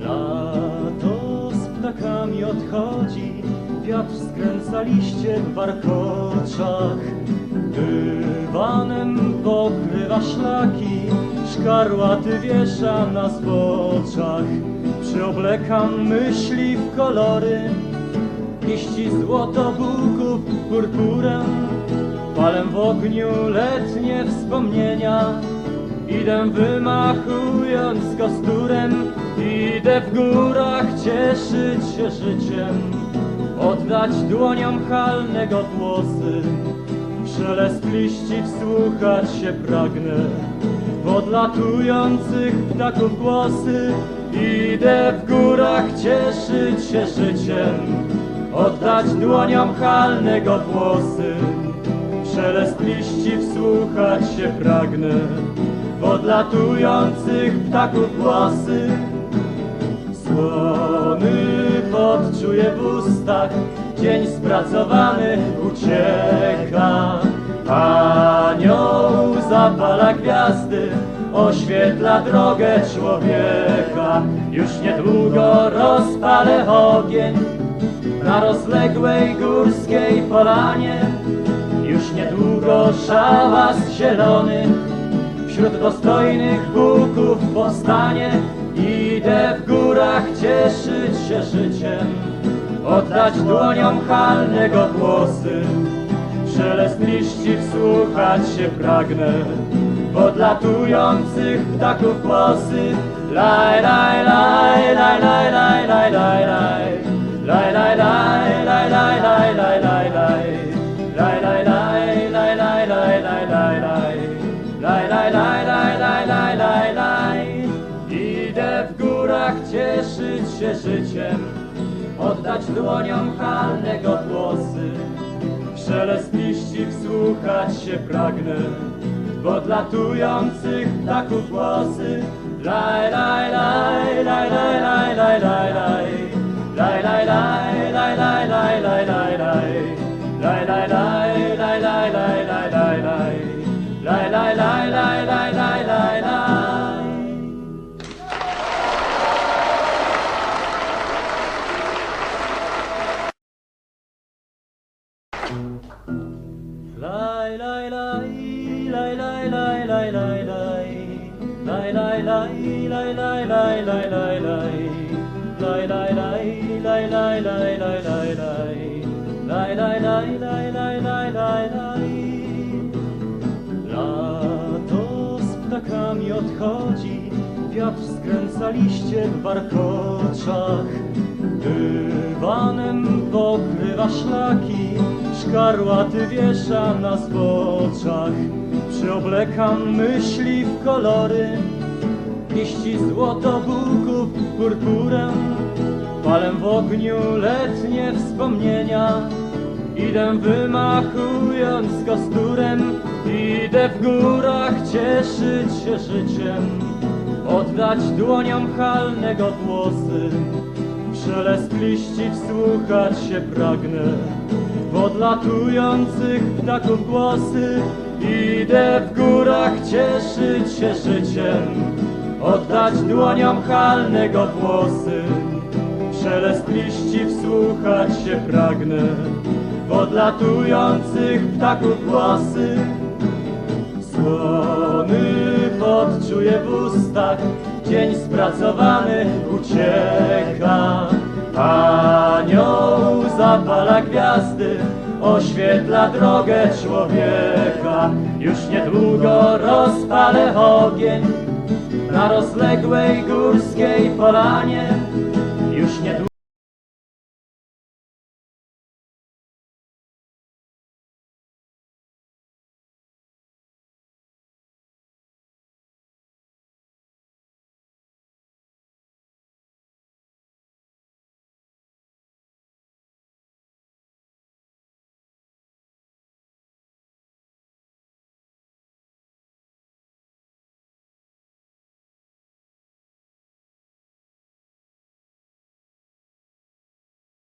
Lato z ptakami odchodzi, wiatr skręca liście w warkoczach. Dywanem pokrywa szlaki, szkarłaty wiesza na zboczach. Przyoblekam myśli w kolory, liści złotobuków purpurem. Palę w ogniu letnie wspomnienia, idę wymachując kosturem. Idę w górach cieszyć się życiem, oddać dłoniom halnego głosy. Szelest liści wsłuchać się pragnę. W odlatujących ptaków głosy Idę w górach cieszyć się życiem. Oddać dłoniom halnego włosy. Szelest liści wsłuchać się pragnę. W odlatujących ptaków głosy. Słony pot czuję w ustach, dzień spracowany ucieka. Anioł zapala gwiazdy, oświetla drogę człowieka. Już niedługo rozpalę ogień na rozległej górskiej polanie. Już niedługo szałas zielony Wśród dostojnych Bóg powstanie Idę w górach cieszyć się życiem Oddać dłoniom halnego głosy Szelest liści wsłuchać się pragnę W odlatujących ptaków głosy Laj, laj, laj, laj, laj, laj, laj, laj, laj Laj, laj, laj, laj, laj, laj, laj, laj, laj w cieszyć się życiem Oddać dłoniom halnego głosy W Szelest liści wsłuchać się pragnę W odlatujących ptaków głosy Lato z ptakami odchodzi Wiatr skręca liście w warkoczach pokrywa szlaki Szkarłaty wiesza na zboczach. Przyoblekam myśli w kolory Liści złotobuków purpurem Palę w ogniu letnie wspomnienia Idę wymachując kosturem. Idę w górach cieszyć się życiem Oddać dłoniom halnego głosy Szelest liści wsłuchać się pragnę W odlatujących ptaków głosy Idę w górach cieszyć się życiem Oddać dłoniom halnego głosy Szelest liści wsłuchać się pragnę W odlatujących ptaków głosy Słony pot czuję w ustach, dzień spracowany ucieka. Anioł zapala gwiazdy, oświetla drogę człowieka. Już niedługo rozpalę ogień na rozległej górskiej polanie.